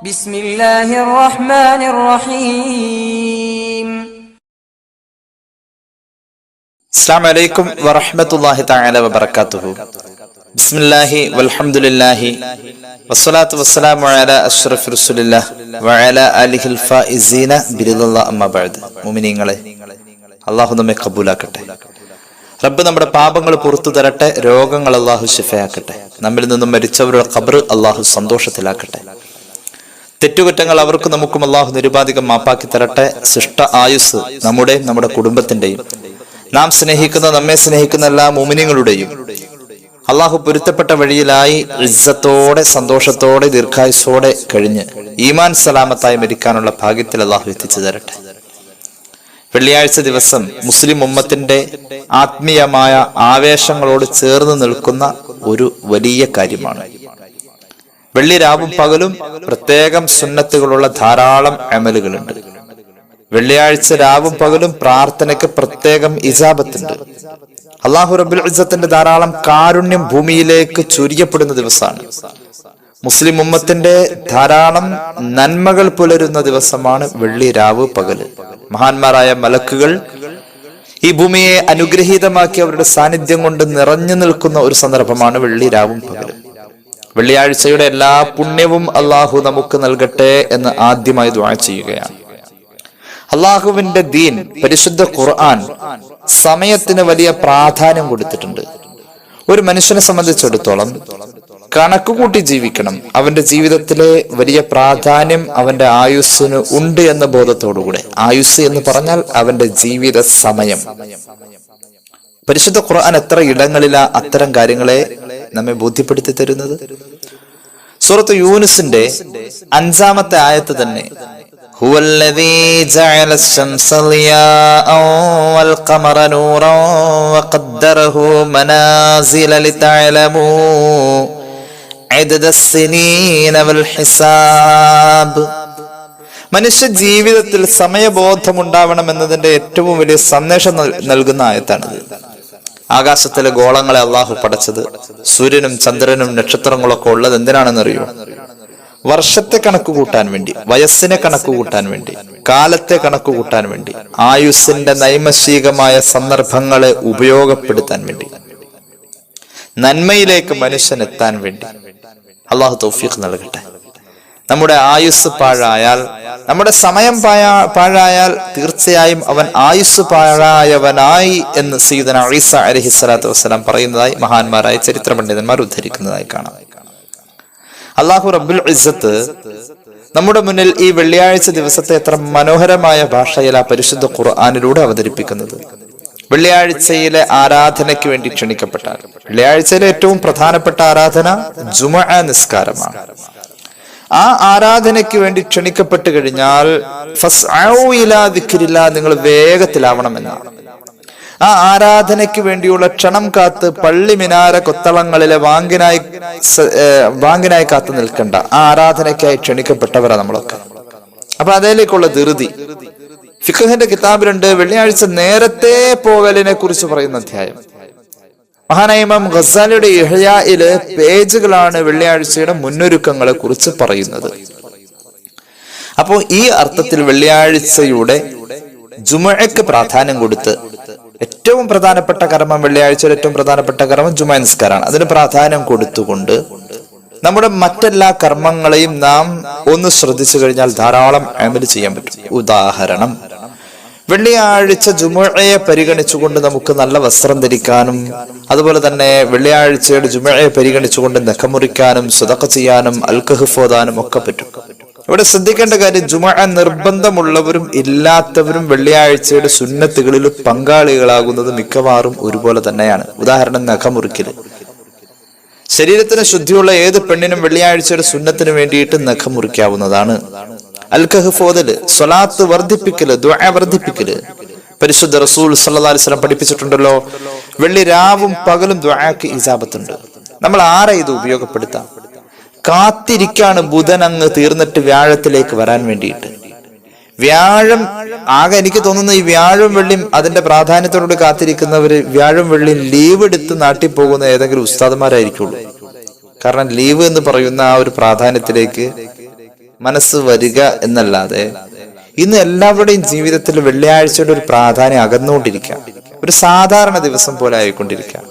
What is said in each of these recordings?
ബിസ്മില്ലാഹിർ റഹ്മാനിർ റഹീം അസ്സലാമു അലൈക്കും വറഹ്മത്തുള്ളാഹി തആല വബറകാതുഹു. ബിസ്മില്ലാഹി വൽഹംദുലില്ലാഹി വസ്സലാത്തു വസ്സലാമു അലാ അഷ്റഫി റസൂലില്ലാഹ് വഅലാ ആലിഹിൽ ഫായിസീന ബിരിദുല്ലാഹ് അമ്മ ബഅദ്. മുഅ്മിനീങ്ങളെ അല്ലാഹു നമ്മെ കബൂലാക്കട്ടെ. റബ്ബ് നമ്മുടെ പാപങ്ങൾ പുറത്തു തരട്ടെ രോഗങ്ങൾ അള്ളാഹു ശിഫയാക്കട്ടെ. നമ്മിൽ നിന്നും മരിച്ചവരുടെ ഖബർ അള്ളാഹു സന്തോഷത്തിലാക്കട്ടെ. തെറ്റുകുറ്റങ്ങൾ അവർക്ക് നമുക്കും അള്ളാഹു നിരുപാധികം മാപ്പാക്കി തരട്ടെ. ശിഷ്ട ആയുസ് നമ്മുടെ നമ്മുടെ കുടുംബത്തിന്റെയും. നാം സ്നേഹിക്കുന്ന നമ്മെ സ്നേഹിക്കുന്ന എല്ലാ മോമിനിയങ്ങളുടെയും അള്ളാഹു പൊരുത്തപ്പെട്ട വഴിയിലായി ഇജ്ജത്തോടെ സന്തോഷത്തോടെ ദീർഘായുസോടെ കഴിഞ്ഞ് ഈമാൻ സലാമത്തായി മരിക്കാനുള്ള ഭാഗ്യത്തിൽ അള്ളാഹു എത്തിച്ചു തരട്ടെ. വെള്ളിയാഴ്ച ദിവസം മുസ്ലിം ഉമ്മത്തിന്റെ ആത്മീയമായ ആവേശങ്ങളോട് ചേർന്ന് നിൽക്കുന്ന ഒരു വലിയ കാര്യമാണ്. വെള്ളി രാവും പകലും പ്രത്യേകം സുന്നത്തുകളുള്ള ധാരാളം അമലുകളുണ്ട്. വെള്ളിയാഴ്ച രാവും പകലും പ്രാർത്ഥനയ്ക്ക് പ്രത്യേകം ഇജാബത്തുണ്ട് അള്ളാഹു റബുൽ ഇസത്തിന്റെ ധാരാളം കാരുണ്യം ഭൂമിയിലേക്ക് ചുരിയപ്പെടുന്ന ദിവസമാണ്. മുസ്ലിം ഉമ്മത്തിന്റെ ധാരാളം നന്മകൾ പുലരുന്ന ദിവസമാണ് വെള്ളി രാവ് പകൽ മഹാന്മാരായ മലക്കുകൾ ഈ ഭൂമിയെ അനുഗ്രഹീതമാക്കി അവരുടെ സാന്നിധ്യം കൊണ്ട് നിറഞ്ഞു നിൽക്കുന്ന ഒരു സന്ദർഭമാണ് വെള്ളി രാവും പകലും. വെള്ളിയാഴ്ചയുടെ എല്ലാ പുണ്യവും അള്ളാഹു നമുക്ക് നൽകട്ടെ എന്ന് ആദ്യമായി ദ്വാ ചെയ്യുകയാണ്. അള്ളാഹുവിന്റെ ദീൻ പരിശുദ്ധ ഖുർആൻ സമയത്തിന് വലിയ പ്രാധാന്യം കൊടുത്തിട്ടുണ്ട്. ഒരു മനുഷ്യനെ സംബന്ധിച്ചിടത്തോളം കണക്ക് കൂട്ടി ജീവിക്കണം. അവന്റെ ജീവിതത്തിലെ വലിയ പ്രാധാന്യം അവന്റെ ആയുസ്സിന് ഉണ്ട് എന്ന ബോധത്തോടുകൂടെ. ആയുസ് എന്ന് പറഞ്ഞാൽ അവന്റെ ജീവിത സമയം. പരിശുദ്ധ ഖുർആൻ എത്ര ഇടങ്ങളിലാ അത്തരം കാര്യങ്ങളെ നമ്മെ ബോധ്യപ്പെടുത്തി തരുന്നത് സൂറത്ത് യൂനുസിന്റെ അഞ്ചാമത്തെ ആയത്ത് തന്നെ هو الذي جعل الشمس ضياء والقمر نورا وقدره منازل لتعلموا عدد السنين والحساب മനുഷ്യ ജീവിതത്തിൽ സമയബോധം ഉണ്ടാവണം എന്നതിന്റെ ഏറ്റവും വലിയ സന്ദേശം നൽ- നൽകുന്ന ആയത്താണിത് ആകാശത്തിലെ ഗോളങ്ങളെ അള്ളാഹു പടച്ചത്. സൂര്യനും ചന്ദ്രനും നക്ഷത്രങ്ങളൊക്കെ ഉള്ളത് എന്തിനാണെന്നറിയോ? വർഷത്തെ കണക്ക് കൂട്ടാൻ വേണ്ടി വയസ്സിനെ കണക്ക് കൂട്ടാൻ വേണ്ടി കാലത്തെ കണക്ക് കൂട്ടാൻ വേണ്ടി ആയുസ്സിന്റെ നൈമശികമായ സന്ദർഭങ്ങളെ ഉപയോഗപ്പെടുത്താൻ വേണ്ടി നന്മയിലേക്ക് മനുഷ്യൻ എത്താൻ വേണ്ടി. അള്ളാഹു തൗഫീഖ് നൽകട്ടെ. നമ്മുടെ ആയുസ് പാഴായാൽ നമ്മുടെ സമയം പാഴാ- പാഴായാൽ തീർച്ചയായും അവൻ ആയുസ് പാഴായവനായി എന്ന് സീതന ഈസ അലഹി സ്വലാത്തു വസ്സലാം പറയുന്നതായി മഹാന്മാരായ ചരിത്ര പണ്ഡിതന്മാർ ഉദ്ധരിക്കുന്നതായി കാണാം. അള്ളാഹു റബ്ബുൽ ഇസത്ത് നമ്മുടെ മുന്നിൽ ഈ വെള്ളിയാഴ്ച ദിവസത്തെ എത്ര മനോഹരമായ ഭാഷയിൽ ആ പരിശുദ്ധ ഖുർആാനിലൂടെ അവതരിപ്പിക്കുന്നത്. വെള്ളിയാഴ്ചയിലെ ആരാധനയ്ക്ക് വേണ്ടി ക്ഷണിക്കപ്പെട്ടാൽ വെള്ളിയാഴ്ചയിലെ ഏറ്റവും പ്രധാനപ്പെട്ട ആരാധന ജുമ നിസ്കാരമാണ്. ആ ആരാധനയ്ക്ക് വേണ്ടി ക്ഷണിക്കപ്പെട്ട് കഴിഞ്ഞാൽ നിങ്ങൾ വേഗത്തിലാവണമെന്നാണ്. ആ ആരാധനയ്ക്ക് വേണ്ടിയുള്ള ക്ഷണം കാത്ത് പള്ളി മിനാര കൊത്തളങ്ങളിലെ വാങ്ങിനായി വാങ്കിനായി കാത്തു നിൽക്കണ്ട. ആ ആരാധനയ്ക്കായി ക്ഷണിക്കപ്പെട്ടവരാ നമ്മളൊക്കെ. അപ്പൊ അതിലേക്കുള്ള ധൃതി. ഫിഖഹിന്റെ കിതാബിലുണ്ട് വെള്ളിയാഴ്ച നേരത്തെ പോകലിനെ കുറിച്ച് പറയുന്ന അധ്യായം. മഹാനായ ഇമാം ഖസാലിയുടെ ഇഹയായിൽ പേജുകളാണ് വെള്ളിയാഴ്ചയുടെ മുന്നൊരുക്കങ്ങളെ കുറിച്ച് പറയുന്നത്. അപ്പോൾ ഈ അർത്ഥത്തിൽ വെള്ളിയാഴ്ചയുടെ ജുമഴയ്ക്ക് പ്രാധാന്യം കൊടുത്ത് ഏറ്റവും പ്രധാനപ്പെട്ട കർമ്മം വെള്ളിയാഴ്ചയുടെ ഏറ്റവും പ്രധാനപ്പെട്ട കർമ്മം ജുമ നിസ്കാരമാണ്. അതിന് പ്രാധാന്യം കൊടുത്തുകൊണ്ട് നമ്മുടെ മറ്റെല്ലാ കർമ്മങ്ങളെയും നാം ഒന്ന് ശ്രദ്ധിച്ചു കഴിഞ്ഞാൽ ധാരാളം അമൽ ചെയ്യാൻ പറ്റും. ഉദാഹരണം വെള്ളിയാഴ്ച ജുമുഴയെ പരിഗണിച്ചുകൊണ്ട് നമുക്ക് നല്ല വസ്ത്രം ധരിക്കാനും അതുപോലെ തന്നെ വെള്ളിയാഴ്ചയുടെ ജുമുഴയെ പരിഗണിച്ചുകൊണ്ട് നഖമുറിക്കാനും സുതക്ക ചെയ്യാനും അൽക്കഹഫ് ഒക്കെ പറ്റും. ഇവിടെ ശ്രദ്ധിക്കേണ്ട കാര്യം ജുമ നിർബന്ധമുള്ളവരും ഇല്ലാത്തവരും വെള്ളിയാഴ്ചയുടെ സുന്നത്തുകളിൽ പങ്കാളികളാകുന്നത് മിക്കവാറും ഒരുപോലെ തന്നെയാണ്. ഉദാഹരണം നഖമുറിക്കൽ ശരീരത്തിന് ശുദ്ധിയുള്ള ഏത് പെണ്ണിനും വെള്ളിയാഴ്ചയുടെ സുന്നത്തിന് വേണ്ടിയിട്ട് നഖം മുറിക്കാവുന്നതാണ് അൽഖഹഫോദൽ സ്വലാത്ത് വർദ്ധിപ്പിക്കൽ ദുആ വർദ്ധിപ്പിക്കൽ. പരിശുദ്ധ റസൂൽ സല്ലല്ലാഹു അലൈഹി വസല്ലം പഠിപ്പിച്ചിട്ടുണ്ടല്ലോ വെള്ളി രാവും പകലും ദ്വാക്ക് ഇജാബത്തുണ്ട് നമ്മൾ ആരെ ഇത് ഉപയോഗപ്പെടുത്താം? കാത്തിരിക്കാണ് ബുധൻ അങ്ങ് തീർന്നിട്ട് വ്യാഴത്തിലേക്ക് വരാൻ വേണ്ടിയിട്ട്. വ്യാഴം ആകെ എനിക്ക് തോന്നുന്നു ഈ വ്യാഴം വെള്ളിയും അതിന്റെ പ്രാധാന്യത്തോട് കാത്തിരിക്കുന്നവര് വ്യാഴം വെള്ളിയും ലീവ് എടുത്ത് നാട്ടിൽ പോകുന്ന ഏതെങ്കിലും ഉസ്താദന്മാരായിരിക്കുള്ളൂ കാരണം ലീവ് എന്ന് പറയുന്ന ആ ഒരു പ്രാധാന്യത്തിലേക്ക് മനസ്സ് വരിക എന്നല്ലാതെ ഇന്ന് എല്ലാവരുടെയും ജീവിതത്തിൽ വെള്ളിയാഴ്ചയുടെ ഒരു പ്രാധാന്യം അകന്നുകൊണ്ടിരിക്കാം ഒരു സാധാരണ ദിവസം പോലെ ആയിക്കൊണ്ടിരിക്കാം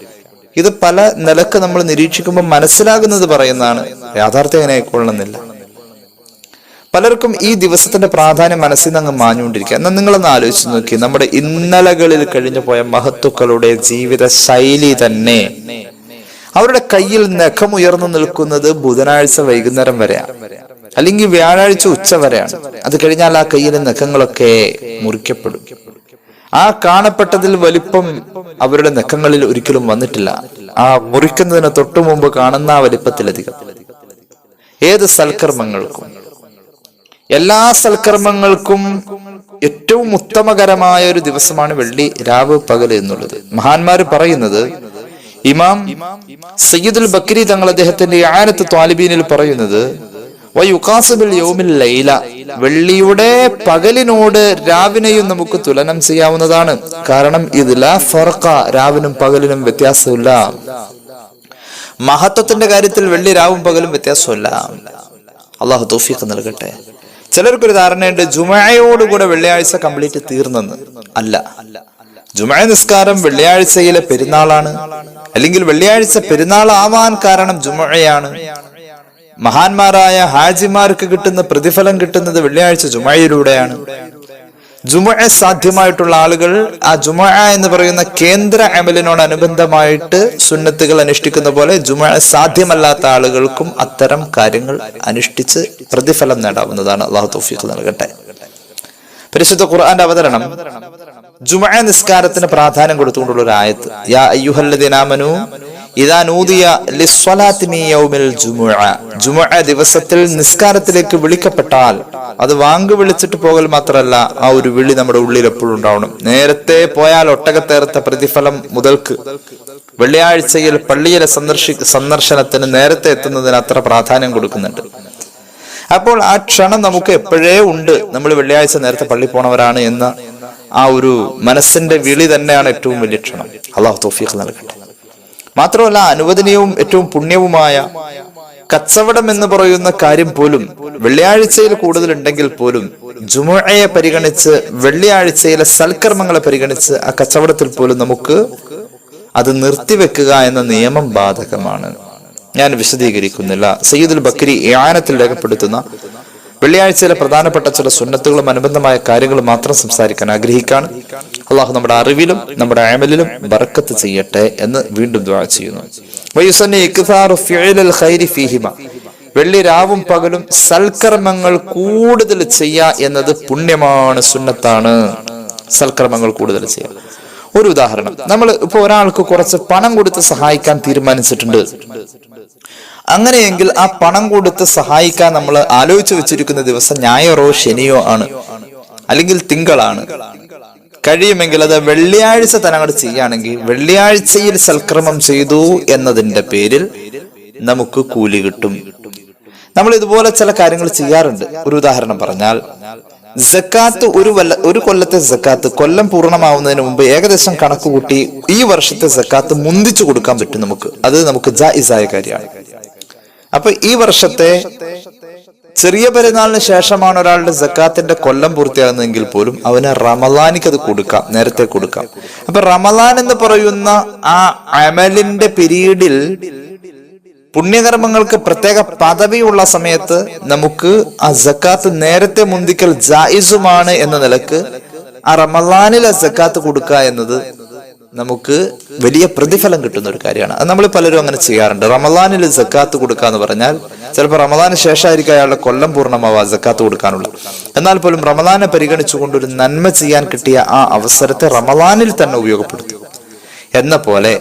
ഇത് പല നിലയ്ക്ക് നമ്മൾ നിരീക്ഷിക്കുമ്പോൾ മനസ്സിലാകുന്നത് പറയുന്നതാണ് യാഥാർത്ഥ്യം അങ്ങനെ ആയിക്കൊള്ളുന്നില്ല പലർക്കും ഈ ദിവസത്തിന്റെ പ്രാധാന്യം മനസ്സിൽ നിന്ന് അങ്ങ് മാഞ്ഞുകൊണ്ടിരിക്കുക. എന്നാൽ നിങ്ങളൊന്ന് ആലോചിച്ച് നോക്കി. നമ്മുടെ ഇന്നലകളിൽ കഴിഞ്ഞു പോയ മഹത്തുക്കളുടെ ജീവിത ശൈലി തന്നെ അവരുടെ കയ്യിൽ നഖം ഉയർന്നു നിൽക്കുന്നത് ബുധനാഴ്ച വൈകുന്നേരം വരെയാണ്. അല്ലെങ്കിൽ വ്യാഴാഴ്ച ഉച്ച വരെയാണ്. അത് കഴിഞ്ഞാൽ ആ കയ്യിലെ നഖങ്ങളൊക്കെ മുറിക്കപ്പെടും. ആ കാണപ്പെട്ടതിൽ വലിപ്പം അവരുടെ നഖങ്ങളിൽ ഒരിക്കലും വന്നിട്ടില്ല. ആ മുറിക്കുന്നതിന് തൊട്ടു മുമ്പ് കാണുന്ന ആ വലിപ്പത്തിലധികം. ഏത് സൽക്കർമ്മങ്ങൾക്കും. എല്ലാ സൽക്കർമ്മങ്ങൾക്കും ഏറ്റവും ഉത്തമകരമായ ഒരു ദിവസമാണ് വെള്ളി രാവ് പകൽ എന്നുള്ളത്. മഹാന്മാർ പറയുന്നത് ഇമാം സയ്യിദുൽ ബക്രി തങ്ങൾ അദ്ദേഹത്തിന്റെ ആനത്ത് ത്വാലിബീനിൽ പറയുന്നത് വയുക്കാസുബിൽ യൗമിൽ ലൈല വെള്ളിയുടെ പകലിനോട് രാവിനെയും നമുക്ക് തുലനം ചെയ്യാവുന്നതാണ്. കാരണം ഇതില ഫർക്ക രാവിനും പകലിനും വ്യത്യാസമില്ല. മഹത്വത്തിന്റെ കാര്യത്തിൽ വെള്ളി രാവും പകലും വ്യത്യാസമില്ല. അള്ളാഹു തൗഫീഖ് നൽകട്ടെ. ചിലർക്കൊരു ധാരണയുണ്ട് ജുമയോടുകൂടെ വെള്ളിയാഴ്ച കംപ്ലീറ്റ് തീർന്നെന്ന്. അല്ല. ജുമ നിസ്കാരം വെള്ളിയാഴ്ചയിലെ പെരുന്നാളാണ്. അല്ലെങ്കിൽ വെള്ളിയാഴ്ച പെരുന്നാൾ ആവാൻ കാരണം ജുമയാണ് മഹാന്മാരായ ഹാജിമാർക്ക് കിട്ടുന്ന പ്രതിഫലം കിട്ടുന്നത് വെള്ളിയാഴ്ച ജുമയിലൂടെയാണ്. ജുമ സാധ്യമായിട്ടുള്ള ആളുകൾ ആ ജുമ എന്ന് പറയുന്ന കേന്ദ്ര അമലിനോടനുബന്ധമായിട്ട് സുന്നത്തുകൾ അനുഷ്ഠിക്കുന്ന പോലെ ജുമ സാധ്യമല്ലാത്ത ആളുകൾക്കും അത്തരം കാര്യങ്ങൾ അനുഷ്ഠിച്ച് പ്രതിഫലം നേടാവുന്നതാണ്. അള്ളാഹു തൗഫീഖ് നൽകട്ടെ. പരിശുദ്ധ ഖുർആന്റെ അവതരണം. ജുമ നിസ്കാരത്തിന് പ്രാധാന്യം കൊടുത്തുകൊണ്ടുള്ള ഒരു ആയത്ത്. യാ അയ്യുഹല്ലദീനാമനു ജുമുഅ. ദിവസത്തിൽ നിസ്കാരത്തിലേക്ക് വിളിക്കപ്പെട്ടാൽ അത് വാങ്ക് വിളിച്ചിട്ട് പോകൽ മാത്രമല്ല ആ ഒരു വിളി നമ്മുടെ ഉള്ളിൽ എപ്പോഴും ഉണ്ടാവണം. നേരത്തെ പോയാൽ ഒട്ടകത്തേർത്ത പ്രതിഫലം മുതൽക്ക്. വെള്ളിയാഴ്ചയിൽ പള്ളിയിലെ സന്ദർശി സന്ദർശനത്തിന് നേരത്തെ എത്തുന്നതിന് അത്ര പ്രാധാന്യം കൊടുക്കുന്നുണ്ട്. അപ്പോൾ ആ ക്ഷണം നമുക്ക് എപ്പോഴേ ഉണ്ട്? നമ്മൾ വെള്ളിയാഴ്ച നേരത്തെ പള്ളി പോണവരാണ് എന്ന ആ ഒരു മനസ്സിന്റെ വിളി തന്നെയാണ് ഏറ്റവും വലിയ ക്ഷണം. അള്ളാഹു തോഫീഖ് നൽകട്ടെ. മാത്രമല്ല അനുവദനീയവും ഏറ്റവും പുണ്യവുമായ കച്ചവടം എന്ന് പറയുന്ന കാര്യം പോലും വെള്ളിയാഴ്ചയിൽ കൂടുതൽ ഉണ്ടെങ്കിൽ പോലും ജുമുഅയെ പരിഗണിച്ച് വെള്ളിയാഴ്ചയിലെ സൽക്കർമ്മങ്ങളെ പരിഗണിച്ച് ആ കച്ചവടത്തിൽ പോലും നമുക്ക് അത് നിർത്തിവെക്കുക എന്ന നിയമം ബാധകമാണ്. ഞാൻ വിശദീകരിക്കുന്നില്ല. സയ്യിദുൽ ബക്കരി യാനത്തിൽ രേഖപ്പെടുത്തുന്ന വെള്ളിയാഴ്ചയിലെ പ്രധാനപ്പെട്ട ചില സുന്നത്തുകളും അനുബന്ധമായ കാര്യങ്ങളും മാത്രം സംസാരിക്കാൻ ആഗ്രഹിക്കാണ് അള്ളാഹു നമ്മുടെ അറിവിലും നമ്മുടെ അമലിലും ബർക്കത്ത് ചെയ്യട്ടെ എന്ന് വീണ്ടും ദ്വാ ചെയ്യുന്നു. വെള്ളി രാവും പകലും സൽക്കർമ്മങ്ങൾ കൂടുതൽ ചെയ്യുക എന്നത് പുണ്യമാണ് സുന്നത്താണ്. സൽക്കർമ്മങ്ങൾ കൂടുതൽ ചെയ്യുക ഒരു ഉദാഹരണം. നമ്മൾ ഇപ്പൊ ഒരാൾക്ക് കുറച്ച് പണം കൊടുത്ത് സഹായിക്കാൻ തീരുമാനിച്ചിട്ടുണ്ട്. അങ്ങനെയെങ്കിൽ ആ പണം കൊടുത്ത് സഹായിക്കാൻ നമ്മൾ ആലോചിച്ച് വെച്ചിരിക്കുന്ന ദിവസം ഞായറോ ശനിയോ ആണ്. അല്ലെങ്കിൽ തിങ്കളാണ്. കഴിയുമെങ്കിൽ അത് വെള്ളിയാഴ്ച തന്നെ അങ്ങോട്ട് ചെയ്യുകയാണെങ്കിൽ വെള്ളിയാഴ്ചയിൽ സൽക്രമം ചെയ്തു എന്നതിന്റെ പേരിൽ നമുക്ക് കൂലി കിട്ടും. നമ്മൾ ഇതുപോലെ ചില കാര്യങ്ങൾ ചെയ്യാറുണ്ട്. ഒരു ഉദാഹരണം പറഞ്ഞാൽ ജക്കാത്ത് ഒരു വല്ല ഒരു കൊല്ലത്തെ ജക്കാത്ത് കൊല്ലം പൂർണമാവുന്നതിന് മുമ്പ് ഏകദേശം കണക്ക് കൂട്ടി ഈ വർഷത്തെ ജക്കാത്ത് മുന്തിച്ചു കൊടുക്കാൻ പറ്റും നമുക്ക്. അത് നമുക്ക് ജായിസായ കാര്യമാണ്. അപ്പൊ ഈ വർഷത്തെ ചെറിയ പെരുന്നാളിന് ശേഷമാണ് ഒരാളുടെ സക്കാത്തിന്റെ കൊല്ലം പൂർത്തിയാകുന്നതെങ്കിൽ പോലും അവന് റമലാനിക്ക് അത് കൊടുക്കാം നേരത്തെ കൊടുക്കാം. അപ്പൊ റമലാൻ എന്ന് പറയുന്ന ആ അമലിന്റെ പിരീഡിൽ പുണ്യകർമ്മങ്ങൾക്ക് പ്രത്യേക പദവിയുള്ള സമയത്ത് നമുക്ക് ആ ജക്കാത്ത് നേരത്തെ മുന്തിക്കൽ ജായിസുമാണ് എന്ന നിലയ്ക്ക് ആ റമലാനിൽ ആ ജക്കാത്ത് കൊടുക്കുക എന്നത് നമുക്ക് വലിയ പ്രതിഫലം കിട്ടുന്ന ഒരു കാര്യമാണ്. അത് നമ്മൾ പലരും അങ്ങനെ ചെയ്യാറുണ്ട്. റമദാനിൽ ജക്കാത്ത് കൊടുക്കുക എന്ന് പറഞ്ഞാൽ ചിലപ്പോൾ റമദാന് ശേഷമായിരിക്കും അയാളുടെ കൊല്ലം പൂർണമാവാ ജക്കാത്ത് കൊടുക്കാനുള്ളത് എന്നാൽ പോലും റമദാനെ പരിഗണിച്ചുകൊണ്ട് ഒരു നന്മ ചെയ്യാൻ കിട്ടിയ ആ അവസരത്തെ റമദാനിൽ തന്നെ ഉപയോഗപ്പെടുത്തും. എന്ന പോലെ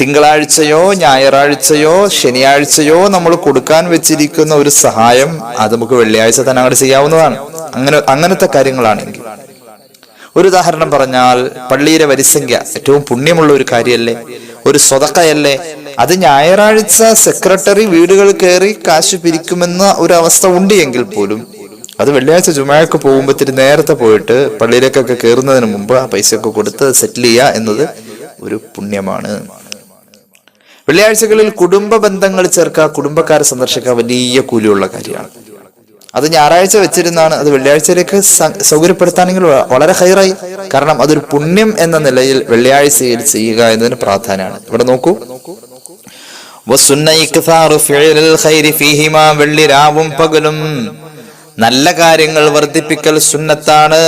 തിങ്കളാഴ്ചയോ ഞായറാഴ്ചയോ ശനിയാഴ്ചയോ നമ്മൾ കൊടുക്കാൻ വെച്ചിരിക്കുന്ന ഒരു സഹായം അത് നമുക്ക് വെള്ളിയാഴ്ച തന്നെ അങ്ങോട്ട് ചെയ്യാവുന്നതാണ്. അങ്ങനെ അങ്ങനത്തെ കാര്യങ്ങളാണെങ്കിൽ. ഒരു ഉദാഹരണം പറഞ്ഞാൽ പള്ളിയിലെ വരിസംഖ്യ ഏറ്റവും പുണ്യമുള്ള ഒരു കാര്യമല്ലേ ഒരു സ്വതക്കയല്ലേ? അത് ഞായറാഴ്ച സെക്രട്ടറി വീടുകൾ കയറി കാശ് പിരിക്കുമെന്ന ഒരു അവസ്ഥ ഉണ്ട് എങ്കിൽ പോലും അത് വെള്ളിയാഴ്ച ജുമായൊക്കെ പോകുമ്പോഴത്തേക്ക് നേരത്തെ പോയിട്ട് പള്ളിയിലേക്കൊക്കെ കയറുന്നതിന് മുമ്പ് ആ പൈസയൊക്കെ കൊടുത്ത് സെറ്റിൽ ചെയ്യുക എന്നത് ഒരു പുണ്യമാണ്. വെള്ളിയാഴ്ചകളിൽ കുടുംബ ബന്ധങ്ങൾ ചേർക്കുക കുടുംബക്കാരെ സന്ദർശിക്കുക വലിയ കൂലിയുള്ള കാര്യമാണ്. അത് ഞായറാഴ്ച വെച്ചിരുന്നാണ് അത് വെള്ളിയാഴ്ചയിലേക്ക് സൗകര്യപ്പെടുത്താണെങ്കിൽ വളരെ ഹൈറായി. കാരണം അതൊരു പുണ്യം എന്ന നിലയിൽ വെള്ളിയാഴ്ചയിൽ ചെയ്യുക എന്നതിന് പ്രാധാന്യമാണ്. ഇവിടെ നോക്കൂ. വെള്ളി രാവും പകലും. നല്ല കാര്യങ്ങൾ വർദ്ധിപ്പിക്കൽ സുന്നത്താണ്.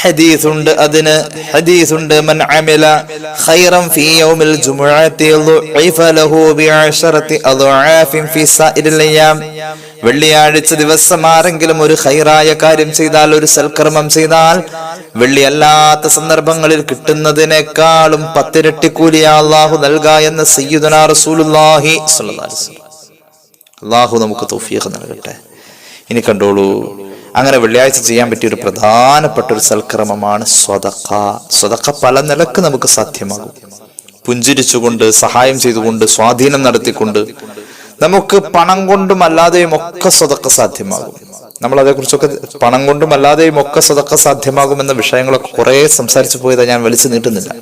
ഹദീസുണ്ട് അതിന്. ഹദീസുണ്ട് മൻ അമില ഖൈറൻ ഫീ യൗമിൽ ജുമുഅത്തി ളുഇഫ ലഹു ബിഅശറതി അദ്വാഫിൻ ഫീ സാഇരിൽ അയ്യാം വെള്ളിയാഴ്ച ദിവസം ആരെങ്കിലും ഒരു ഹൈറായ കാര്യം ചെയ്താൽ ഒരു സൽക്കർമ്മം ചെയ്താൽ വെള്ളിയല്ലാത്ത സന്ദർഭങ്ങളിൽ കിട്ടുന്നതിനേക്കാളും പത്തിരട്ടി കൂലി അള്ളാഹു നൽക എന്ന് സയ്യിദുനാ വസല്ലം. അള്ളാഹു നമുക്ക് തൗഫീഖ് നൽകട്ടെ. ഇനി കണ്ടോളൂ അങ്ങനെ വെള്ളിയാഴ്ച ചെയ്യാൻ പറ്റിയ ഒരു പ്രധാനപ്പെട്ട ഒരു സൽക്രമമാണ് സ്വതക്ക സ്വതക്ക പല നിലയ്ക്ക് നമുക്ക് സാധ്യമാകും. പുഞ്ചിരിച്ചുകൊണ്ട് സഹായം ചെയ്തുകൊണ്ട് സ്വാധീനം നടത്തിക്കൊണ്ട് നമുക്ക് പണം കൊണ്ടും അല്ലാതെയും ഒക്കെ സ്വതക്ക സാധ്യമാകും. നമ്മൾ അതേക്കുറിച്ചൊക്കെ പണം കൊണ്ടും അല്ലാതെയും ഒക്കെ സ്വതക്ക സാധ്യമാകുമെന്ന വിഷയങ്ങളൊക്കെ കുറെ സംസാരിച്ചു പോയത് ഞാൻ വലിച്ചു നീട്ടുന്നില്ല.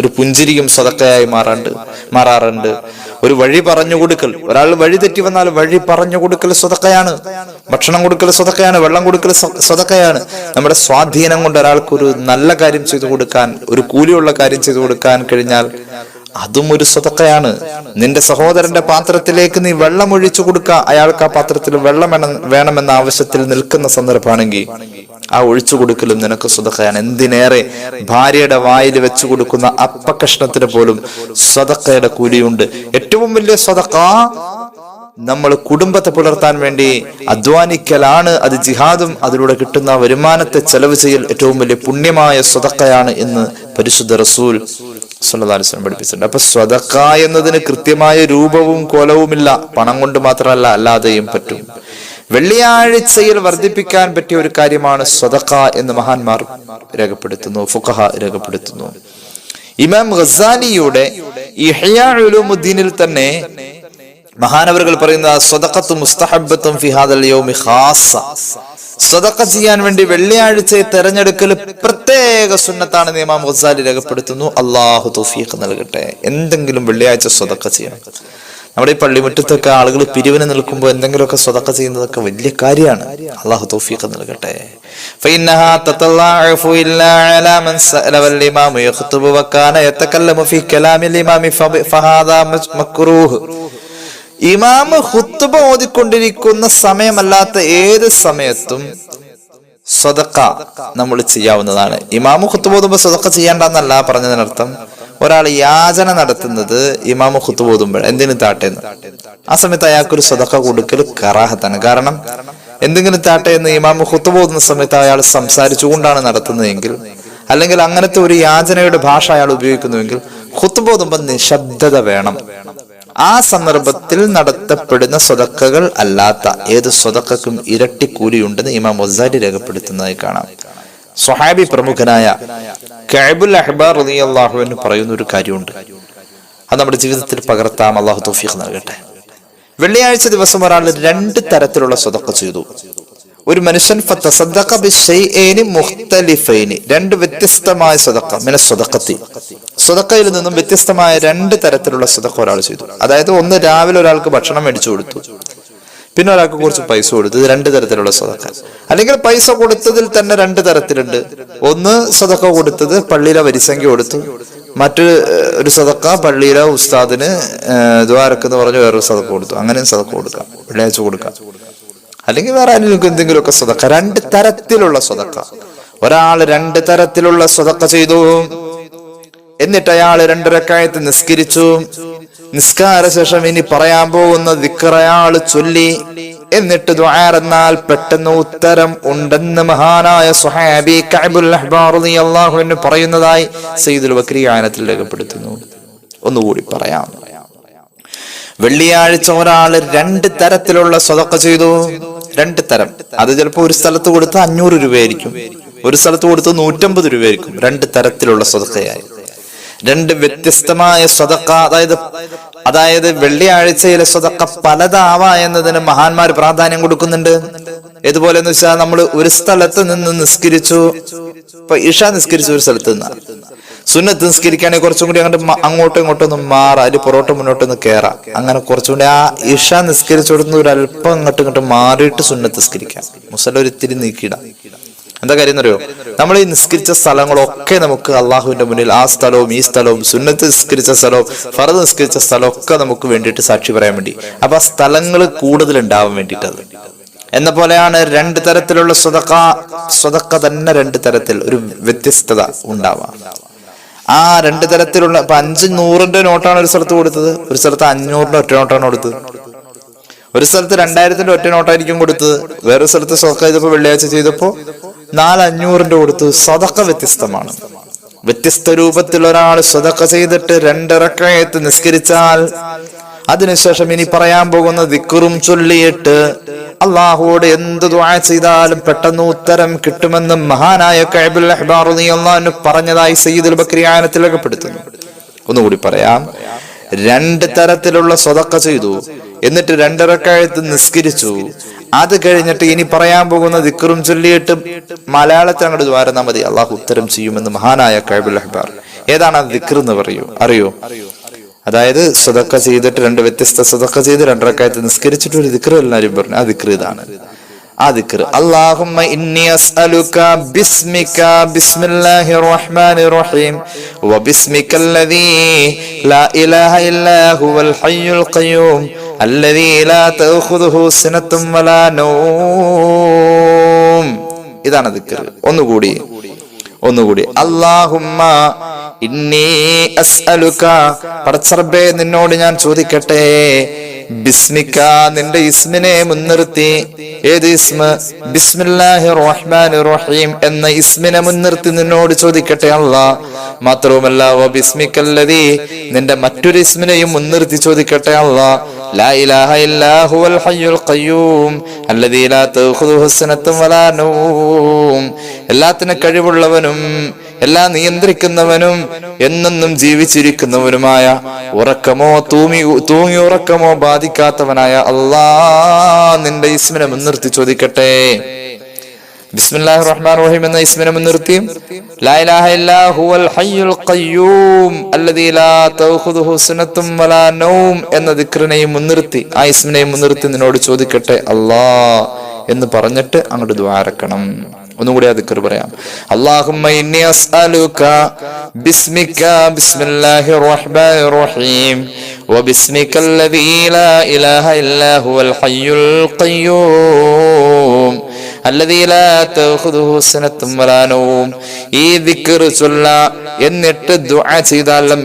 ഒരു പുഞ്ചിരിയും സ്വതക്കയായി മാറാണ്ട് മാറാറുണ്ട്. ഒരു വഴി പറഞ്ഞു കൊടുക്കൽ ഒരാൾ വഴി തെറ്റി വന്നാൽ വഴി പറഞ്ഞു കൊടുക്കൽ സ്വതക്കയാണ്. ഭക്ഷണം കൊടുക്കൽ സ്വതക്കയാണ് വെള്ളം കൊടുക്കൽ സ്വ- സ്വതക്കയാണ്. നമ്മുടെ സ്വാധീനം കൊണ്ട് ഒരാൾക്ക് ഒരു നല്ല കാര്യം ചെയ്തു കൊടുക്കാൻ ഒരു കൂലിയുള്ള കാര്യം ചെയ്തു കൊടുക്കാൻ കഴിഞ്ഞാൽ അതും ഒരു സ്വതക്കയാണ്. നിന്റെ സഹോദരന്റെ പാത്രത്തിലേക്ക് നീ വെള്ളം ഒഴിച്ചു കൊടുക്ക. അയാൾക്ക് ആ പാത്രത്തിൽ വെള്ളം വേണം വേണമെന്ന ആവശ്യത്തിൽ നിൽക്കുന്ന സന്ദർഭമാണെങ്കിൽ ആ ഒഴിച്ചു കൊടുക്കലും നിനക്ക് സ്വതക്കയാണ്. എന്തിനേറെ ഭാര്യയുടെ വായിൽ വെച്ചു കൊടുക്കുന്ന അപ്പകഷ്ണത്തിന് പോലും സ്വതക്കയുടെ കൂലിയുണ്ട്. ഏറ്റവും വലിയ സ്വതക്ക നമ്മൾ കുടുംബത്തെ പുലർത്താൻ വേണ്ടി അധ്വാനിക്കലാണ്. അത് ജിഹാദും അതിലൂടെ കിട്ടുന്ന വരുമാനത്തെ ചെലവ് ചെയ്യൽ ഏറ്റവും വലിയ പുണ്യമായ സ്വതക്കയാണ് എന്ന് പരിശുദ്ധ റസൂൽ വസല്ലം പഠിപ്പിച്ചിട്ടുണ്ട്. അപ്പൊ സ്വതക്ക എന്നതിന് കൃത്യമായ രൂപവും കൊലവുമില്ല. പണം കൊണ്ട് മാത്രമല്ല അല്ലാതെയും പറ്റും. വെള്ളിയാഴ്ചയിൽ വർദ്ധിപ്പിക്കാൻ പറ്റിയ ഒരു കാര്യമാണ് സ്വതക്ക എന്ന് മഹാന്മാർ രേഖപ്പെടുത്തുന്നു ഫുഖഹ രേഖപ്പെടുത്തുന്നു. ഇമാം ഖസാലിയുടെ ഇഹയാ ഉലുമുദ്ദീനിൽ തന്നെ മഹാനവരുകൾ പറയുന്നത് സ്വതക്കത്തും മുസ്തഹബത്തും ഫിഹാദൽ യോമി ഹാസ സ്വതക്ക ചെയ്യാൻ വേണ്ടി വെള്ളിയാഴ്ചയെ തെരഞ്ഞെടുക്കൽ പ്രത്യേക സുന്നത്താണ് നിയമം ഖസാലി രേഖപ്പെടുത്തുന്നു. അള്ളാഹു തൗഫീഖ് നൽകട്ടെ. എന്തെങ്കിലും വെള്ളിയാഴ്ച സ്വതക്ക ചെയ്യണം. നമ്മുടെ ഈ പള്ളിമുറ്റത്തൊക്കെ ആളുകൾ പിരിവിന് നിൽക്കുമ്പോൾ എന്തെങ്കിലുമൊക്കെ സ്വതക്ക ചെയ്യുന്നതൊക്കെ വലിയ കാര്യമാണ്. അള്ളാഹു തൗഫീഖ് നൽകട്ടെ. ഫഇന്നഹാ ഇമാമ് ഹുത്തുബ ഓതിക്കൊണ്ടിരിക്കുന്ന സമയമല്ലാത്ത ഏത് സമയത്തും സ്വതക്ക നമ്മൾ ചെയ്യാവുന്നതാണ്. ഇമാമു ഖുത്തുബ ഓതുമ്പോൾ സ്വതക്ക ചെയ്യേണ്ടെന്നല്ല പറഞ്ഞതിനർത്ഥം ഒരാൾ യാചന നടത്തുന്നത് ഇമാമു ഹുത്തുബോതുമ്പോൾ എന്തിനു താട്ടെന്ന്? ആ സമയത്ത് അയാൾക്കൊരു സ്വതക്ക കൊടുക്കൽ കറാഹത്താണ്. കാരണം എന്തെങ്കിലും താട്ടെ എന്ന് ഇമാമു ഹുത്തുബോതുന്ന സമയത്ത് അയാൾ സംസാരിച്ചുകൊണ്ടാണ് നടത്തുന്നതെങ്കിൽ അല്ലെങ്കിൽ അങ്ങനത്തെ ഒരു യാചനയുടെ ഭാഷ അയാൾ ഉപയോഗിക്കുന്നുവെങ്കിൽ ഖുത്തുബ ഓതുമ്പോൾ നിശബ്ദത വേണം. ആ സന്ദർഭത്തിൽ നടത്തപ്പെടുന്ന സ്വതക്കകൾ അല്ലാത്ത ഏത് സ്വതക്കും ഇരട്ടി കൂലിയുണ്ടെന്ന് ഇമാം മൊസാരി രേഖപ്പെടുത്തുന്നതായി കാണാം. സ്വഹാബി പ്രമുഖനായ കഅബുൽ അഹ്ബാർ റളിയല്ലാഹു അൻഹു പറയുന്ന ഒരു കാര്യമുണ്ട്. അത് നമ്മുടെ ജീവിതത്തിൽ പകർത്താം. അള്ളാഹു തൗഫീഖ് നൽകട്ടെ. വെള്ളിയാഴ്ച ദിവസം ഒരാൾ രണ്ട് തരത്തിലുള്ള സ്വതക്ക ചെയ്തു. ഒരു മനുഷ്യൻ രണ്ട് വ്യത്യസ്തമായ സ്വതക്ക മിന സ്വതക്കയിൽ നിന്നും വ്യത്യസ്തമായ രണ്ട് തരത്തിലുള്ള സ്വതക്ക ഒരാൾ ചെയ്തു. അതായത് ഒന്ന് രാവിലെ ഒരാൾക്ക് ഭക്ഷണം മേടിച്ചു കൊടുത്തു. പിന്നെ ഒരാൾക്ക് കുറച്ച് പൈസ കൊടുത്തു. ഇത് രണ്ട് തരത്തിലുള്ള സ്വതക്ക അല്ലെങ്കിൽ പൈസ കൊടുത്തതിൽ തന്നെ രണ്ട് തരത്തിലുണ്ട്. ഒന്ന് സ്വതക്ക കൊടുത്തത് പള്ളിയിലെ വരിസംഖ്യ കൊടുത്തു. മറ്റൊരു ഒരു സതക്ക പള്ളിയിലെ ഉസ്താദിന് ദ്വാരക്കെന്ന് പറഞ്ഞ് വേറൊരു സതക്ക കൊടുത്തു. അങ്ങനെയും സതക്ക കൊടുക്കാം. വെള്ളിയാഴ്ച കൊടുക്കാം. അല്ലെങ്കിൽ വേറെ ആരെങ്കിലും എന്തെങ്കിലുമൊക്കെ സ്വതക്ക. രണ്ട് തരത്തിലുള്ള സ്വതക്ക. ഒരാൾ രണ്ട് തരത്തിലുള്ള സ്വതക്ക ചെയ്തു. എന്നിട്ട് അയാൾ രണ്ടരക്കായത്ത് നിസ്കരിച്ചു. നിസ്കാര ശേഷം ഇനി പറയാൻ പോകുന്ന വിക്രയാൾ ചൊല്ലി. എന്നിട്ട് ദ്വാരെന്നാൽ പെട്ടെന്ന് ഉത്തരം ഉണ്ടെന്ന് മഹാനായ സുഹാബി പറയുന്നതായി സയ്യിദുൽ ബക്രി ആനത്തിൽ രേഖപ്പെടുത്തുന്നു. ഒന്നുകൂടി പറയാം. വെള്ളിയാഴ്ച ഒരാൾ രണ്ട് തരത്തിലുള്ള സ്വതക്ക ചെയ്തു. രണ്ട് തരം. അത് ചിലപ്പോൾ ഒരു സ്ഥലത്ത് കൊടുത്ത് അഞ്ഞൂറ് രൂപയായിരിക്കും. ഒരു സ്ഥലത്ത് കൊടുത്ത് നൂറ്റമ്പത് രൂപയായിരിക്കും. രണ്ട് തരത്തിലുള്ള സ്വതക്കയായി. രണ്ട് വ്യത്യസ്തമായ സ്വതക്ക അതായത് അതായത് വെള്ളിയാഴ്ചയിലെ സ്വതക്ക പലതാവാ എന്നതിന് മഹാന്മാർ പ്രാധാന്യം കൊടുക്കുന്നുണ്ട്. ഇതുപോലെ എന്ന് വെച്ചാൽ നമ്മൾ ഒരു സ്ഥലത്ത് നിന്ന് നിസ്കരിച്ചു ഇപ്പൊ ഇഷ നിസ്കരിച്ചു ഒരു സ്ഥലത്ത് നിന്ന് സുന്നത്ത് നിസ്കരിക്കുകയാണെങ്കിൽ കുറച്ചും കൂടി അങ്ങോട്ട് അങ്ങോട്ടും ഇങ്ങോട്ടും ഒന്ന് മാറാം. അതിൽ പുറകോട്ട് മുന്നോട്ട് ഒന്ന് കയറാം അങ്ങനെ കുറച്ചും കൂടി ആ ഇഷ നിസ്കരിച്ചോടുന്ന ഒരു അല്പം അങ്ങോട്ടും ഇങ്ങോട്ട് മാറിയിട്ട് സുന്നത്ത് നിസ്കരിക്കാം. മുസല ഒരു ഇത്തിരി നീക്കിയിടാം. എന്താ കാര്യം എന്നറിയോ? നമ്മൾ ഈ നിസ്കരിച്ച സ്ഥലങ്ങളൊക്കെ നമുക്ക് അള്ളാഹുവിന്റെ മുന്നിൽ ആ സ്ഥലവും ഈ സ്ഥലവും സുന്നത്ത് നിസ്കരിച്ച സ്ഥലവും ഫറദ് നിസ്കരിച്ച സ്ഥലവും ഒക്കെ നമുക്ക് വേണ്ടിയിട്ട് സാക്ഷി പറയാൻ വേണ്ടി. അപ്പൊ ആ സ്ഥലങ്ങൾ കൂടുതൽ ഉണ്ടാവാൻ വേണ്ടിയിട്ടത് എന്ന പോലെയാണ് രണ്ട് തരത്തിലുള്ള സ്വതക്ക സ്വതക്ക തന്നെ രണ്ട് തരത്തിൽ ഒരു വ്യത്യസ്തത ഉണ്ടാവാം ആ രണ്ട് തരത്തിലുള്ള ഇപ്പൊ അഞ്ച് നൂറിന്റെ നോട്ടാണ് ഒരു സ്ഥലത്ത് കൊടുത്തത് ഒരു സ്ഥലത്ത് അഞ്ഞൂറിന്റെ ഒറ്റ നോട്ടാണ് കൊടുത്തത്. ഒരു സ്ഥലത്ത് രണ്ടായിരത്തിന്റെ ഒറ്റ നോട്ടായിരിക്കും കൊടുത്തത് വേറൊരു സ്ഥലത്ത് സ്വതക്ക ചെയ്തപ്പോ വെള്ളിയാഴ്ച ചെയ്തപ്പോ നാല് അഞ്ഞൂറിന്റെ കൊടുത്തു സ്വതക്ക വ്യത്യസ്തമാണ്. വ്യത്യസ്ത രൂപത്തിൽ ഒരാൾ സ്വതക്ക ചെയ്തിട്ട് രണ്ടിറക്കയത്ത് നിസ്കരിച്ചാൽ അതിനുശേഷം ഇനി പറയാൻ പോകുന്ന ദിക്കുറും ചൊല്ലിയിട്ട് അള്ളാഹുവോട് എന്ത് ദുആ ചെയ്താലും പെട്ടെന്ന് ഉത്തരം കിട്ടുമെന്ന് മഹാനായ കൈബുൽ അൻഹു പറഞ്ഞതായി സയ്യിദുൽ ബക്രി ആയനത്തിൽ രേഖപ്പെടുത്തുന്നു ഒന്നുകൂടി പറയാം. രണ്ട് തരത്തിലുള്ള സ്വതക്ക ചെയ്തു. എന്നിട്ട് രണ്ടിറക്കായത്ത് നിസ്കരിച്ചു. അത് കഴിഞ്ഞിട്ട് ഇനി പറയാൻ പോകുന്ന ദിക്കറും ചൊല്ലിയിട്ട് മലയാളത്തിൽ അങ്ങോട്ട് വാരുന്നാൽ മതി. അള്ളാഹു ഉത്തരം ചെയ്യുമെന്ന് മഹാനായ കൈബുൽ അഹ്ബാർ. ഏതാണ് ആ ദിക്കർ എന്ന് പറയൂ? അറിയോ? അതായത് സ്വതക്ക ചെയ്തിട്ട് രണ്ട് വ്യത്യസ്ത സ്വതക്ക ചെയ്ത് രണ്ടരക്കായത്ത് നിസ്കരിച്ചിട്ട് ഒരു ദിക്കർ എല്ലാവരും പറഞ്ഞു ആ ദിക്കർ ഇതാണ്. ആ ദിക്കർ അല്ലാഹുമ്മ ഇന്നി അസ്അലുക ബിസ്മിക ബിസ്മില്ലാഹിർ റഹ്മാനിർ റഹീം വബിസ്മിക അല്ലദീ ലാ ഇലാഹ ഇല്ലാ ഹുവൽ ഹയ്യുൽ ഖയ്യൂം അല്ലദീ ലാ തഅഖുദുഹു സിനത്തും വലാ നൗം. ഇതാണ് ദിക്കർ ഒന്നുകൂടി. ഒന്നുകൂടി. അല്ലാഹുമ്മ ഇന്നി നിന്നോട് ഞാൻ ചോദിക്കട്ടെ. ബിസ്മിക്ക നിന്റെ ഇസ്മിനെ മുൻനിർത്തി. ഏത് ഇസ്മ? ബിസ്മില്ലാഹി റഹ്മാൻ റഹീം എന്ന ഇസ്മിനെ മുൻനിർത്തി നിന്നോട് ചോദിക്കട്ടെ അള്ള. മാത്രവുമല്ല ബിസ്മിക്കല്ലതി നിന്റെ മറ്റൊരു ഇസ്മിനെയും മുൻനിർത്തി ചോദിക്കട്ടെ അല്ലാ ലാ ഇലാഹ إلا هو ഹയ്യുൽ ഖയ്യൂം അല്ലദീ ലാ تأخذه സിനത്തും വലാ നൗം. എല്ലാത്തിനും കഴിവുള്ളവനും എല്ലാം നിയന്ത്രിക്കുന്നവനും എന്നെന്നും ജീവിച്ചിരിക്കുന്നവനുമായ ഉറക്കമോ തൂങ്ങി തൂങ്ങി ഉറക്കമോ ബാധിക്കാത്തവനായ അള്ളാ നിന്റെ ഇസ്മിനെ മുൻനിർത്തി ചോദിക്കട്ടെ. ബിസ്മില്ലാഹിർ റഹ്മാൻ റഹീം എന്ന ഇസ്മിനെ മുൻനിർത്തി ലാ ഇലാഹ ഇല്ലാ ഹുവൽ ഹയ്യുൽ ഖയ്യൂം അല്ലദീ ലാ തഖുദുഹു സിനത്തും വലാ നൗം എന്ന ദിക്റിനെയും മുൻനിർത്തി ആ ഇസ്മിനെയും മുൻനിർത്തി നിന്നോട് ചോദിക്കട്ടെ അല്ലാ എന്ന് പറഞ്ഞിട്ട് അങ്ങോട്ട് ദ്വാരക്കണം ഒന്നുകൂടി ആ ദിക്കർ പറയാം അല്ലാഹുമ്മ ഇന്നി അസ്അലുക ബിസ്മിക ബിസ്മില്ലാഹിർ റഹ്മാനിർ റഹീം وباسمك الذي لا إله إلا هو الحي القيوم ഈ ദിക്കർ ചൊല്ല എന്നിട്ട് ദുആ ചെയ്താലും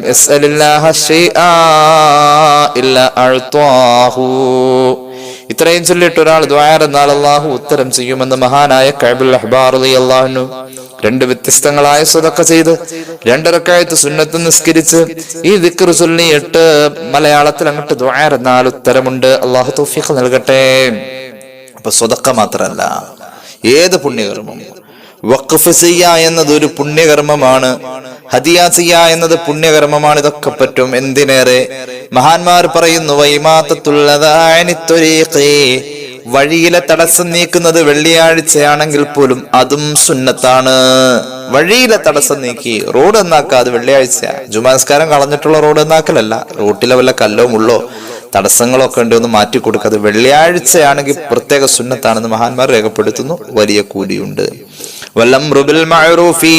ഇത്രയും ചൊല്ലിട്ട് ഒരാൾ ദ്വായറെന്നാൽ അള്ളാഹു ഉത്തരം ചെയ്യുമെന്ന് മഹാനായ കൈബുൽ അഹ്ബാർ അള്ളാഹുനു രണ്ട് വ്യത്യസ്തങ്ങളായ സ്വതൊക്കെ ചെയ്ത് രണ്ടരക്കായത്ത് സുന്നത്ത് നിസ്കരിച്ച് ഈ ദിക്കർ ചൊല്ലിയിട്ട് മലയാളത്തിൽ അങ്ങോട്ട് ദ്വായറെന്നാൽ ഉത്തരമുണ്ട്. അള്ളാഹു തൗഫീഖ് നൽകട്ടെ. അപ്പൊ സ്വതക്ക മാത്രല്ല. ഏത് പുണ്യകർമ്മം? വഖഫ് ചെയ്യ എന്നത് ഒരു പുണ്യകർമ്മമാണ്. ഹദിയ സിയ എന്നത് പുണ്യകർമ്മമാണ്. ഇതൊക്കെ പറ്റും. എന്തിനേറെ? മഹാന്മാർ പറയുന്നു വഴിയിലെ തടസ്സം നീക്കുന്നത് വെള്ളിയാഴ്ചയാണെങ്കിൽ പോലും അതും സുന്നത്താണ്. വഴിയിലെ തടസ്സം നീക്കി റോഡ് എന്നാക്കാതെ വെള്ളിയാഴ്ച. ജുമാസ്കാരം കളഞ്ഞിട്ടുള്ള റോഡ് എന്നാക്കലല്ല റോട്ടിലെ വല്ല കല്ലോ മുള്ളോ തടസ്സങ്ങളൊക്കെ ഉണ്ട് മാറ്റി കൊടുക്കുക അത് വെള്ളിയാഴ്ചയാണെങ്കിൽ പ്രത്യേക സുന്നത്താണെന്ന് മഹാന്മാർ രേഖപ്പെടുത്തുന്നു. വലിയ കൂലിയുണ്ട് വല്ലം റുബിൽ മഅറൂഫി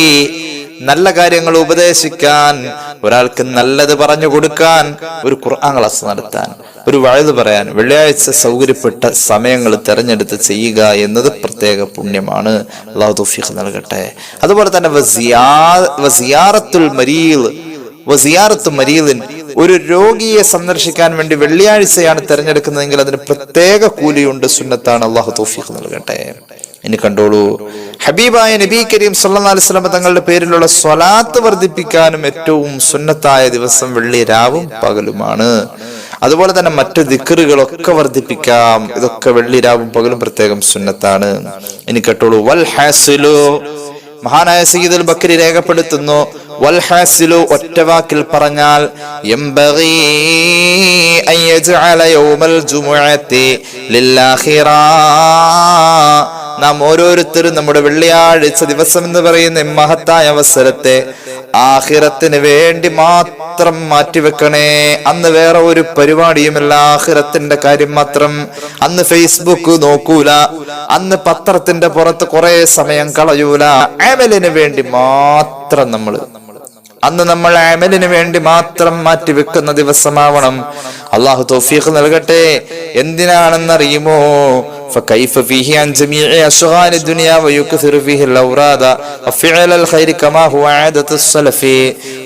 നല്ല കാര്യങ്ങൾ ഉപദേശിക്കാൻ ഒരാൾക്ക് നല്ലത് പറഞ്ഞു കൊടുക്കാൻ ഒരു ഖുർആൻ ക്ലാസ് നടത്താൻ ഒരു വഴുത് പറയാൻ വെള്ളിയാഴ്ച സൗകര്യപ്പെട്ട സമയങ്ങൾ തിരഞ്ഞെടുത്ത് ചെയ്യുക എന്നത് പ്രത്യേക പുണ്യമാണ്. അള്ളാഹു തൗഫീഖ് നൽകട്ടെ. അതുപോലെ തന്നെ വസിയാ- വസിയാറത്തുൽ മരീൽ വസിയാറത്ത് മരീലിൻ ഒരു രോഗിയെ സന്ദർശിക്കാൻ വേണ്ടി വെള്ളിയാഴ്ചയാണ് തിരഞ്ഞെടുക്കുന്നതെങ്കിൽ അതിന് പ്രത്യേക കൂലിയുണ്ട് സുന്നത്താണ്. അള്ളാഹു തൗഫീഖ് നൽകട്ടെ. ഇനി കണ്ടോളൂ. ഹബീബായ നബി കരീം സല്ലി വസല്ലം തങ്ങളുടെ പേരിലുള്ള സ്വലാത്ത് വർദ്ധിപ്പിക്കാനും ഏറ്റവും സുന്നത്തായ ദിവസം വെള്ളി രാവും പകലുമാണ്. അതുപോലെ തന്നെ മറ്റു ദിക്കറുകളൊക്കെ വർദ്ധിപ്പിക്കാം. ഇതൊക്കെ വെള്ളി രാവും പകലും പ്രത്യേകം സുന്നത്താണ്. ഇനി കേട്ടോളൂ. വൽ ഹാസിലു മഹാനായ സയ്യിദുൽ ബക്കരി രേഖപ്പെടുത്തുന്നു വൽഹാസിലു ഒറ്റ വാക്കിൽ പറഞ്ഞാൽ ലില്ലാഹിറാ നാം ഓരോരുത്തരും നമ്മുടെ വെള്ളിയാഴ്ച ദിവസം എന്ന് പറയുന്ന മഹത്തായ അവസരത്തെ ആഹിറത്തിന് വേണ്ടി മാത്രം മാറ്റിവെക്കണേ. അന്ന് വേറെ ഒരു പരിപാടിയുമില്ല. ആഹിറത്തിന്റെ കാര്യം മാത്രം അന്ന് ഫേസ്ബുക്ക് നോക്കൂല. അന്ന് പത്രത്തിന്റെ പുറത്ത് കുറെ സമയം കളയൂല. അമലിന് വേണ്ടി മാത്രം നമ്മൾ. അന്ന് നമ്മൾ അമലിന് വേണ്ടി മാത്രം മാറ്റി വെക്കുന്ന ദിവസമാവണം. അള്ളാഹു തോഫീഖ് നൽകട്ടെ. എന്തിനാണെന്നറിയുമോ? فكيف فيه عن جميع أشغال الدنيا ويكثر فيه الأوراد وفعل الخير كما هو عادة السلف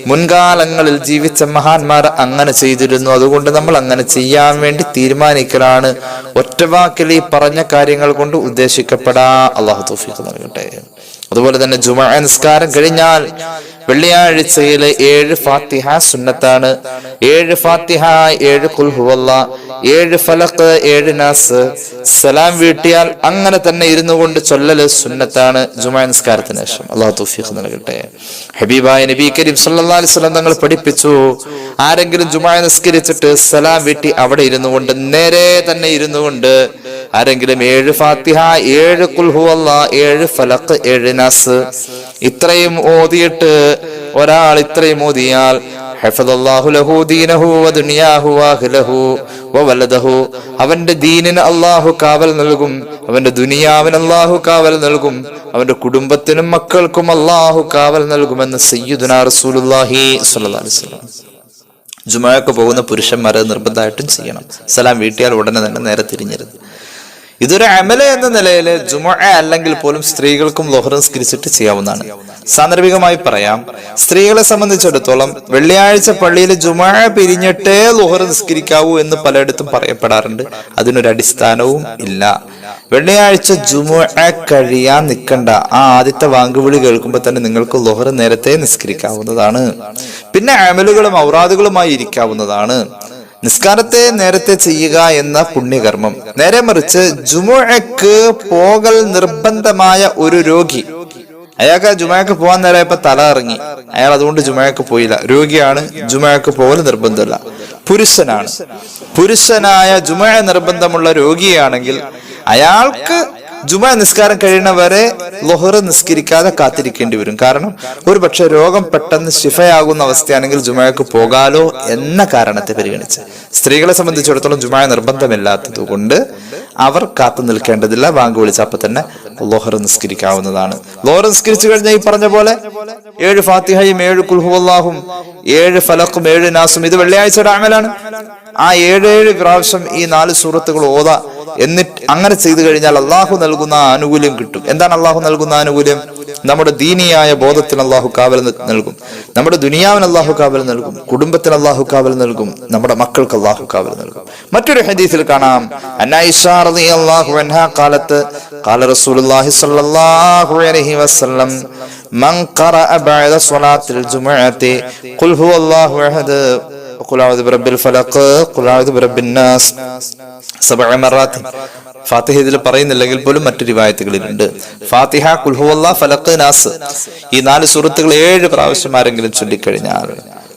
മുൻകാലങ്ങളിൽ ജീവിച്ച മഹാന്മാർ അങ്ങനെ ചെയ്തിരുന്നു അതുകൊണ്ട് നമ്മൾ അങ്ങനെ ചെയ്യാൻ വേണ്ടി തീരുമാനിക്കലാണ് ഒറ്റവാക്കിൽ ഈ പറഞ്ഞ കാര്യങ്ങൾ കൊണ്ട് ഉദ്ദേശിക്കപ്പെടാ അള്ളാഹു തൗഫീഖ് നൽകട്ടെ അതുപോലെ തന്നെ ജുമാ നിസ്കാരം കഴിഞ്ഞാൽ വെള്ളിയാഴ്ചയിലെ ഏഴ് ഫാത്തിഹ സുന്നത്താണ്. ഏഴ് ഫാത്തിഹ ഏഴ് കുൽഹുവല്ല ഏഴ് ഫലക്ക് ഏഴ് നാസ്. സലാം വീട്ടിയാൽ അങ്ങനെ തന്നെ ഇരുന്നു കൊണ്ട് ചൊല്ലല് സുന്നത്താണ്. ജുമാ നിസ്കാരത്തിന് ശേഷം. അള്ളാഹു തൗഫീഖ് നൽകട്ടെ. ഹബീബായ നബി കരീം സല്ലല്ലാഹു അലൈഹി വസല്ലം തങ്ങൾ പഠിപ്പിച്ചു. ആരെങ്കിലും ജുമാ നിസ്കരിച്ചിട്ട് സലാം വീട്ടി അവിടെ ഇരുന്നു കൊണ്ട് നേരെ തന്നെ ഇരുന്നു കൊണ്ട് ആരെങ്കിലും ഏഴ് ഫാത്തിഹ ഏഴ് കുൽഹുവല്ല ഏഴ് ഫലക്ക് ഏഴ് നസ്. ഇത്രയും ഓതിയിട്ട് ഒരാൾ ഇത്രയും ഓതിയാൽ അവന്റെ ദീനിന് അള്ളാഹു കാവൽ നൽകും അവന്റെ ദുനിയാവിന് അള്ളാഹു കാവൽ നൽകും അവന്റെ കുടുംബത്തിനും മക്കൾക്കും അള്ളാഹു കാവൽ നൽകുമെന്ന് അലൈഹി പോകുന്ന പുരുഷന്മാരെ നിർബന്ധമായിട്ടും ചെയ്യണം. സലാം വീട്ടിയാൽ ഉടനെ തന്നെ നേരെ തിരിഞ്ഞരുത് ഇതൊരു അമല എന്ന നിലയിൽ ജുമ അല്ലെങ്കിൽ പോലും സ്ത്രീകൾക്കും ലോഹർ നിസ്കരിച്ചിട്ട് ചെയ്യാവുന്നതാണ്. സാന്ദർഭികമായി പറയാം സ്ത്രീകളെ സംബന്ധിച്ചിടത്തോളം വെള്ളിയാഴ്ച പള്ളിയിൽ ജുമ പിരിഞ്ഞിട്ടേ ലോഹർ നിസ്കരിക്കാവൂ എന്ന് പലയിടത്തും പറയപ്പെടാറുണ്ട്. അതിനൊരു അടിസ്ഥാനവും ഇല്ല. വെള്ളിയാഴ്ച ജുമ കഴിയാൻ നിൽക്കണ്ട. ആ ആദ്യത്തെ വാങ്കുവിളി കേൾക്കുമ്പോൾ തന്നെ നിങ്ങൾക്ക് ലോഹർ നേരത്തെ നിസ്കരിക്കാവുന്നതാണ്. പിന്നെ അമലുകളും ഔറാദുകളുമായി ഇരിക്കാവുന്നതാണ്. നിസ്കാരത്തെ നേരത്തെ ചെയ്യുക എന്ന പുണ്യകർമ്മം. നേരെ മറിച്ച് ജുമുഴക്ക് പോകൽ നിർബന്ധമായ ഒരു രോഗി. അയാൾക്ക് ജുമയക്ക് പോകാൻ നേരമായപ്പോ തല ഇറങ്ങി. അയാൾ അതുകൊണ്ട് ജുമയക്ക് പോയില്ല. രോഗിയാണ് ജുമയക്ക് പോകൽ നിർബന്ധമില്ല. പുരുഷനാണ്. പുരുഷനായ ജുമയ നിർബന്ധമുള്ള രോഗിയാണെങ്കിൽ അയാൾക്ക് ജുമ നിസ്കാരം കഴിയുന്നവരെ ലൊഹറ് നിസ്കരിക്കാതെ കാത്തിരിക്കേണ്ടി വരും. കാരണം ഒരു പക്ഷെ രോഗം പെട്ടെന്ന് ശിഫയാകുന്ന അവസ്ഥയാണെങ്കിൽ ജുമയക്ക് പോകാലോ എന്ന കാരണത്തെ പരിഗണിച്ച്. സ്ത്രീകളെ സംബന്ധിച്ചിടത്തോളം ജുമായ നിർബന്ധമില്ലാത്തത് കൊണ്ട് അവർ കാത്തു നിൽക്കേണ്ടതില്ല. വാങ്ക് വിളിച്ചപ്പോ തന്നെ ലോഹർ നിസ്കരിക്കാവുന്നതാണ്. ലോഹർ നിസ്കരിച്ചു കഴിഞ്ഞാൽ ഈ പറഞ്ഞ പോലെ ഏഴ് ഫാത്തിഹയും ഏഴ് കുൽഹുവല്ലാഹും ഏഴ് ഫലക്കും ഏഴ് നാസും ഇത് വെള്ളിയാഴ്ചയുടെ അമലാണ്. ആ ഏഴേഴ് പ്രാവശ്യം ഈ നാല് സൂറത്തുകൾ ഓത എന്നിട്ട് അങ്ങനെ ചെയ്തു കഴിഞ്ഞാൽ അള്ളാഹു നൽകുന്ന ആനുകൂല്യം കിട്ടും എന്താണ് അള്ളാഹു നൽകുന്ന ആനുകൂല്യം നമ്മുടെ ദീനിയായ ബോധത്തിന് അള്ളാഹു കാവൽ ന- നൽകും നമ്മുടെ ദുനിയാവിന് അള്ളാഹു കാവൽ നൽകും കുടുംബത്തിന് അള്ളാഹു കാവൽ നൽകും നമ്മുടെ മക്കൾക്ക് അള്ളാഹു കാവൽ നൽകും മറ്റൊരു ഹദീസിൽ കാണാം അന്നായിഷാ റളിയല്ലാഹു അൻഹ കാലത്ത് قال رسول الله صلى الله عليه وسلم من قرأ بعد صلاة الجمعة قل هو الله أحد وقل أعوذ برب الفلق قل أعوذ برب الناس سبع مرات ഫാത്തിഹ ഇതിൽ പറയുന്നില്ലെങ്കിൽ പോലും മറ്റു റിവായത്തുകളിലുണ്ട് ഫാത്തിഹ കുൽഹുവല്ല ഫലക്ക് നാസ് ഈ നാല് സുഹൃത്തുക്കൾ ഏഴ് പ്രാവശ്യം ആരെങ്കിലും ചൊല്ലിക്കഴിഞ്ഞാൽ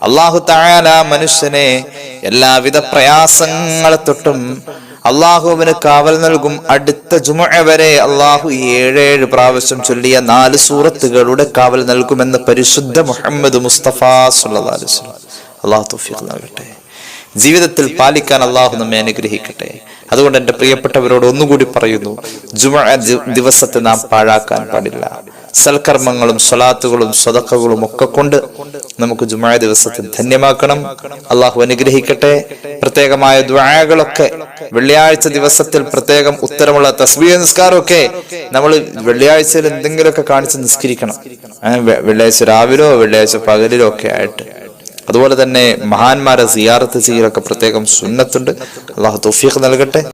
അള്ളാഹു തായാല മനുഷ്യനെ എല്ലാവിധ പ്രയാസങ്ങളെ തൊട്ടും അള്ളാഹു അവന് കാവൽ നൽകും അടുത്ത ജുമ വരെ അള്ളാഹു ഈ ഏഴേഴ് പ്രാവശ്യം ചൊല്ലിയ നാല് സൂറത്തുകളുടെ കാവൽ നൽകുമെന്ന് പരിശുദ്ധ മുഹമ്മദ് മുസ്തഫ സല്ലല്ലാഹു അലൈഹി വസല്ലം അള്ളാഹു തൗഫീഖ് നൽകട്ടെ. ജീവിതത്തിൽ പാലിക്കാൻ അള്ളാഹു നമ്മെ അനുഗ്രഹിക്കട്ടെ. അതുകൊണ്ട് എന്റെ പ്രിയപ്പെട്ടവരോട് ഒന്നുകൂടി പറയുന്നു ജുമ ദിവസത്തെ നാം പാഴാക്കാൻ പാടില്ല. സൽക്കർമ്മങ്ങളും സ്വലാത്തുകളും സ്വതക്കകളും ഒക്കെ കൊണ്ട് നമുക്ക് ജുമായ ദിവസത്തെ ധന്യമാക്കണം. അള്ളാഹു അനുഗ്രഹിക്കട്ടെ. പ്രത്യേകമായ ദ്വായകളൊക്കെ വെള്ളിയാഴ്ച ദിവസത്തിൽ പ്രത്യേകം ഉത്തരമുള്ള തസ്ബീ നിസ്കാരമൊക്കെ നമ്മൾ വെള്ളിയാഴ്ചയിൽ എന്തെങ്കിലുമൊക്കെ കാണിച്ച് നിസ്കരിക്കണം. വെള്ളിയാഴ്ച രാവിലോ വെള്ളിയാഴ്ച പകലിലോ ഒക്കെ ആയിട്ട്. അതുപോലെ തന്നെ മഹാന്മാരെ സിയാറത്ത് ചെയ്യലൊക്കെ പ്രത്യേകം സുന്നത്തുണ്ട്. അള്ളാഹു തൗഫീഖ് നൽകട്ടെ.